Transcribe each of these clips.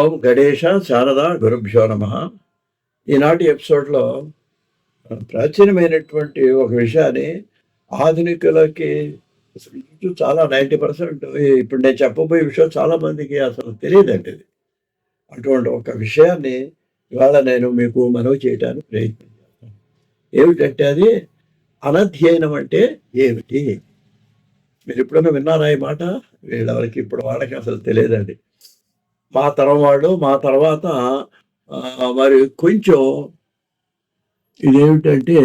ఓం గణేష శారద గురుభ్యో నమ. ఈనాటి ఎపిసోడ్లో ప్రాచీనమైనటువంటి ఒక విషయాన్ని ఆధునికులకి అసలు చాలా నైంటీ పర్సెంట్ ఇప్పుడు నేను చెప్పబోయే విషయం చాలామందికి అసలు తెలియదండి ఇది. అటువంటి ఒక విషయాన్ని ఇవాళ నేను మీకు మనవి చేయడానికి ప్రయత్నం చేస్తాను. ఏమిటంటే అది అనధ్యయనం అంటే ఏమిటి? మీరు ఎప్పుడైనా విన్నారా ఈ మాట? వీళ్ళెవరికి ఇప్పుడు వాళ్ళకి అసలు తెలియదండి. మా తరం వాళ్ళు మా తర్వాత మరి కొంచెం ఇదేమిటంటే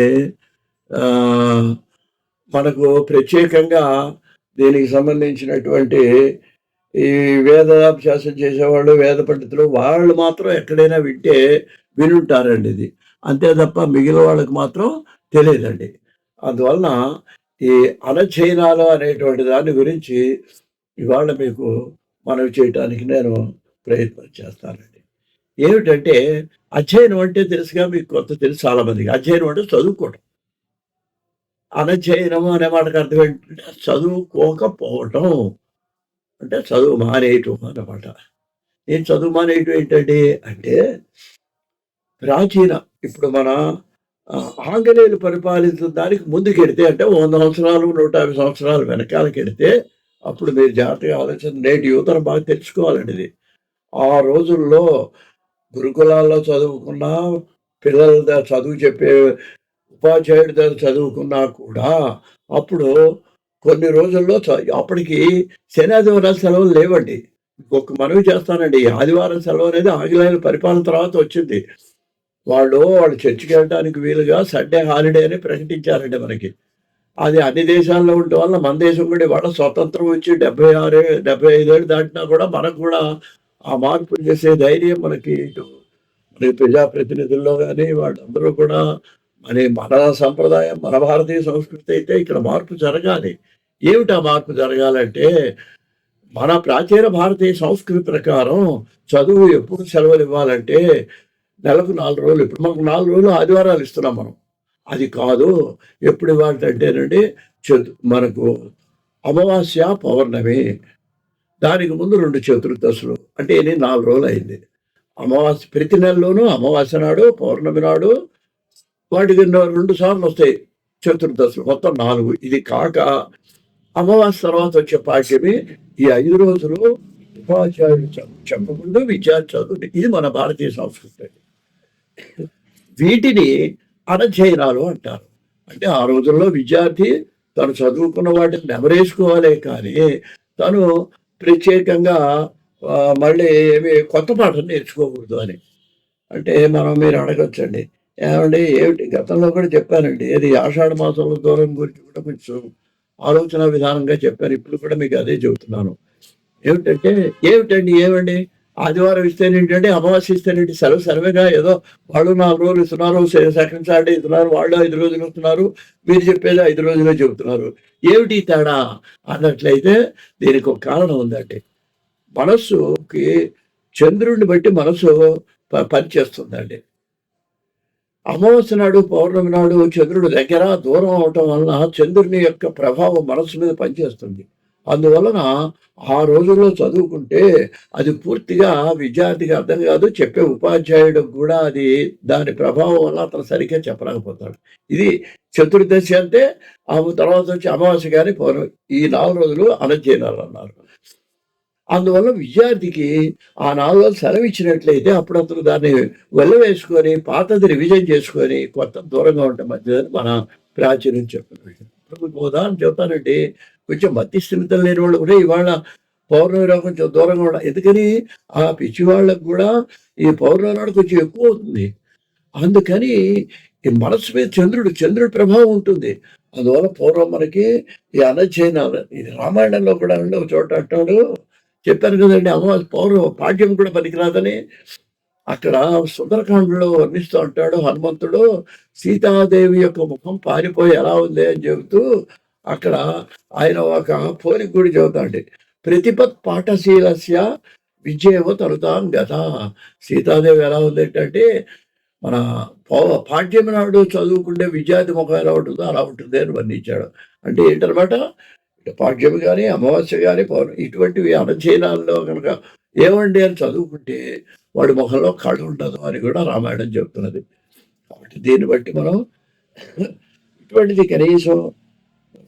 మనకు ప్రత్యేకంగా దీనికి సంబంధించినటువంటి ఈ వేదాభ్యాసం చేసేవాళ్ళు వేద పండితులు వాళ్ళు మాత్రం ఎక్కడైనా వింటే వినుంటారండి ఇది. అంతే తప్ప మిగిలిన వాళ్ళకి మాత్రం తెలియదండి. అందువలన ఈ అనచైనాలు అనేటువంటి దాని గురించి ఇవాళ మీకు మనవి చేయటానికి నేను ప్రయత్నం చేస్తానండి. ఏమిటంటే అధ్యయనం అంటే తెలుసుగా మీకు కొత్త తెలుసు చాలా మందికి అధ్యయనం అంటే చదువుకోవడం. అనధ్యయనం అనే మాటకు అర్థం ఏంటంటే చదువుకోకపోవటం. అంటే చదువు మానేయటం అన్నమాట. నేను చదువు మానేయటం ఏంటంటే అంటే ప్రాచీన ఇప్పుడు మన ఆంగ్లేయులు పరిపాలించిన దానికి ముందుకెడితే అంటే వంద సంవత్సరాలు నూట యాభై సంవత్సరాలు వెనకాలకెడితే అప్పుడు మీరు జాగ్రత్తగా ఆలోచన నేటి యువతను బాగా తెలుసుకోవాలండి ఇది. ఆ రోజుల్లో గురుకులాల్లో చదువుకున్న పిల్లల దగ్గర చదువు చెప్పే ఉపాధ్యాయుడి దగ్గర చదువుకున్నా కూడా అప్పుడు కొన్ని రోజుల్లో చ- అప్పటికి శనాదివారాల సెలవులు లేవండి. ఇంకొక మనవి చేస్తానండి. ఆదివారం సెలవు అనేది ఆంగ్లేయుల పరిపాలన తర్వాత వచ్చింది. వాళ్ళు వాళ్ళు చర్చికి వెళ్ళడానికి వీలుగా సండే హాలిడే అని ప్రకటించారండి మనకి. అది అన్ని దేశాల్లో ఉండటం వల్ల మన దేశం కూడా వాళ్ళ స్వతంత్రం వచ్చి డెబ్బై ఆరు డెబ్బై ఐదేళ్ళు దాటినా కూడా మనకు కూడా ఆ మార్పులు చేసే ధైర్యం మనకి ఇటు మన ప్రజాప్రతినిధుల్లో కానీ వాళ్ళందరూ కూడా మరి మన సంప్రదాయం మన భారతీయ సంస్కృతి అయితే ఇక్కడ మార్పు జరగాలి. ఏమిటి ఆ మార్పు జరగాలంటే మన ప్రాచీన భారతీయ సంస్కృతి ప్రకారం చదువు ఎప్పుడు సెలవులు ఇవ్వాలంటే నెలకు నాలుగు రోజులు. ఇప్పుడు మాకు నాలుగు రోజులు ఆదివారాలు ఇస్తున్నాం మనం. అది కాదు ఎప్పుడు ఇవ్వాలంటేనండి చతు మనకు అమావాస్య పౌర్ణమి. దానికి ముందు రెండు చతుర్దశలు. అంటే నేను నాలుగు రోజులు అయింది అమావాస్య ప్రతి నెలలోనూ అమావాస్య నాడు పౌర్ణమి నాడు వాటికి రెండు- రెండు సార్లు వస్తాయి చతుర్దశలు. మొత్తం నాలుగు. ఇది కాక అమావాస్య తర్వాత వచ్చే పాఠ్యమి. ఈ ఐదు రోజులు ఉపాధ్యాయుడు చదువు చెప్పకుండా విద్యార్థి చదువు ఇది మన భారతీయ సంస్కృతి. వీటిని అనధ్యయనాలు అంటారు. అంటే ఆ రోజుల్లో విద్యార్థి తను చదువుకున్న వాటిని నెమరేసుకోవాలే కానీ తను ప్రత్యేకంగా మళ్ళీ ఏమి కొత్త పాటలు నేర్చుకోకూడదు అని. అంటే మనం మీరు అడగచ్చండి. ఏమండి ఏమిటి? గతంలో కూడా చెప్పానండి. ఏది ఆషాఢ మాసంలో దూరం గురించి కూడా కొంచెం ఆలోచన విధానంగా చెప్పాను ఇప్పుడు కూడా మీకు అదే చెబుతున్నాను. ఏమిటంటే ఏమిటండి ఏమండి? ఆదివారం ఇస్తేనేంటంటే అమావాస్య ఇస్తేనేంటి? సెలవు సర్వేగా ఏదో వాళ్ళు నాలుగు రోజులు ఇస్తున్నారు సెకండ్ సాటర్డే ఇస్తున్నారు వాళ్ళు ఐదు రోజులు ఇస్తున్నారు మీరు చెప్పేది ఐదు రోజులే చెబుతున్నారు. ఏమిటి తేడా? అన్నట్లయితే దీనికి ఒక కారణం ఉందండి. మనస్సుకి చంద్రుడిని బట్టి మనసు ప- పనిచేస్తుందండి. అమావాస్య నాడు పౌర్ణమి నాడు చంద్రుడు దగ్గర దూరం అవటం వలన చంద్రుని యొక్క ప్రభావం మనస్సు మీద పనిచేస్తుంది. అందువలన ఆ రోజుల్లో చదువుకుంటే అది పూర్తిగా విద్యార్థికి అర్థం కాదు చెప్పే ఉపాధ్యాయుడు కూడా అది దాని ప్రభావం వల్ల అతను సరిగ్గా చెప్పలేకపోతాడు. ఇది చతుర్దశి అంటే ఆ తర్వాత వచ్చి అమావాస్య కానీ పౌర్ణమి ఈ నాలుగు రోజులు అనధ్యయనాలు అన్నారు. అందువల్ల విద్యార్థికి ఆ నాలుగు సెలవు ఇచ్చినట్లయితే అప్పుడు అతను దాన్ని వెళ్ళవేసుకొని పాతది రివిజన్ చేసుకొని కొత్త దూరంగా ఉంటే మంచిదని మన ప్రాచుర్యం చెప్పిన ఇప్పుడు ఉదాహరణ చెప్తానంటే కొంచెం మత్తి స్థిమితం లేని వాళ్ళు కూడా ఇవాళ పౌర్ణమి రావు కొంచెం దూరంగా ఉండాలి ఎందుకని? ఆ పిచ్చి వాళ్ళకు కూడా ఈ పౌర్ణమి నాడు కొంచెం ఎక్కువ అవుతుంది. అందుకని ఈ మనసు మీద చంద్రుడు చంద్రుడి ప్రభావం ఉంటుంది. అందువల్ల పూర్వం మనకి ఈ అనధ్యయనాలు ఇది రామాయణంలో కూడా ఉండే ఒక చోట అంటాడు చెప్పాను కదండి అమావాస్య పౌర్ణం పాఠ్యం కూడా పనికిరాదని. అక్కడ సుందరకాండలో వర్ణిస్తూ అంటాడు హనుమంతుడు సీతాదేవి యొక్క ముఖం పారిపోయి ఎలా ఉంది అని చెబుతూ అక్కడ ఆయన ఒక పోలిక కూడా చెబుతాడు ప్రతిపత్ పాఠశీలస్య విజయవ తరుతాం గత. సీతాదేవి ఎలా ఉంది ఏంటంటే మన పౌ- పాఠ్యం నాడు చదువుకుంటే విద్యార్థి ముఖం ఎలా ఉంటుందో అలా ఉంటుంది అని వర్ణించాడు. అంటే ఏంటనమాట పాఠ్యం కానీ అమావాస్య కానీ పౌర్ణమి ఇటువంటివి అనధ్యయనాల్లో కనుక ఏమండి అని చదువుకుంటే వాడి ముఖంలో కళ ఉండదు అని కూడా రామాయణం చెప్తున్నది. కాబట్టి దీన్ని బట్టి మనం ఇటువంటిది కనీసం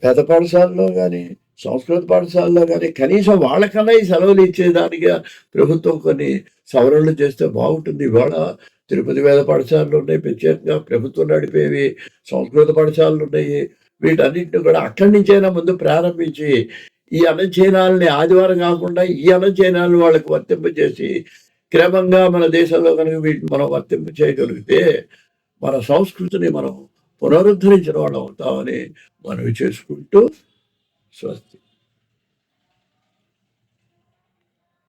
పెద్ద పాఠశాలలో కానీ సంస్కృత పాఠశాలలో కానీ కనీసం వాళ్ళకన్నా ఈ సెలవులు ఇచ్చేదానిగా ప్రభుత్వం కొన్ని సవరణలు చేస్తే బాగుంటుంది. ఇవాళ తిరుపతి వేద పాఠశాలలు ఉన్నాయి ప్రత్యేకంగా ప్రభుత్వం నడిపేవి సంస్కృత పాఠశాలలు ఉన్నాయి వీటన్నింటిని కూడా అక్కడి నుంచైనా ముందు ప్రారంభించి ఈ అన్నచయనాలని ఆదివారం కాకుండా ఈ అన్నచయనాలను వాళ్ళకి వర్తింపజేసి క్రమంగా మన దేశంలో కనుక వీటిని మనం వర్తింప చేయగలిగితే మన సంస్కృతిని మనం పునరుద్ధరించిన వాళ్ళం అవుతామని మనవి చేసుకుంటూ స్వస్తి.